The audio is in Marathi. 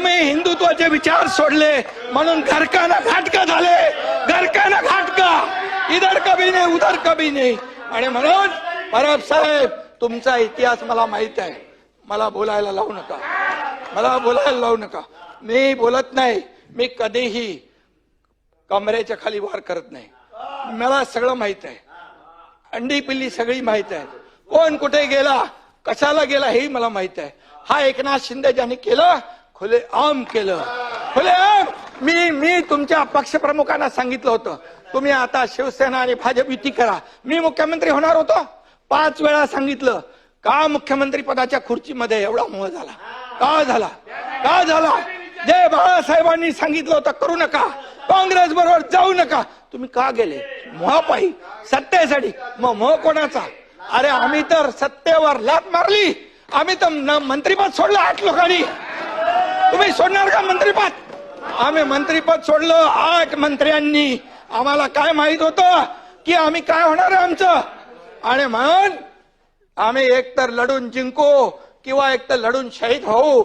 तुम्ही हिंदुत्वाचे विचार सोडले म्हणून घरकाना घाटका झाले. घरकाना घाटका. इधर कभी नाही उधर कभी नाही. आणि म्हणून परब साहेब तुमचा इतिहास मला माहीत आहे. मला बोलायला लावू नका. मला बोलायला लावू नका. मी बोलत नाही. मी कधीही कमरेच्या खाली वार करत नाही. मला सगळं माहीत आहे. अंडी पिल्ली सगळी माहीत आहे. कोण कुठे गेला कशाला गेला हे मला माहीत आहे. हा एकनाथ शिंदे ज्यांनी केलं खुले आम केलं. खुले आम! मी मी तुमच्या पक्षप्रमुखांना सांगितलं होतं. तुम्ही आता शिवसेना आणि भाजप युती करा. मी मुख्यमंत्री होणार होतो. पाच वेळा सांगितलं. का मुख्यमंत्री पदाच्या खुर्चीमध्ये एवढा मोह झाला? का झाला? का झाला? जे बाळासाहेबांनी सांगितलं होतं करू नका. काँग्रेस बरोबर जाऊ नका. तुम्ही का गेले? मोहापायी. सत्तेसाठी. मग मोह कोणाचा? अरे आम्ही तर सत्तेवर लात मारली. आम्ही तर न- मंत्रीपद सोडलं आठ लोकांनी. तुम्ही सोडणार का मंत्रीपद? आम्ही मंत्रीपद सोडलं आठ मंत्र्यांनी. आम्हाला काय माहीत होतं की आम्ही काय होणार आहे आमचं? आणि म्हणून आम्ही एकतर लढून जिंकू किंवा एकतर लढून शहीद होऊ.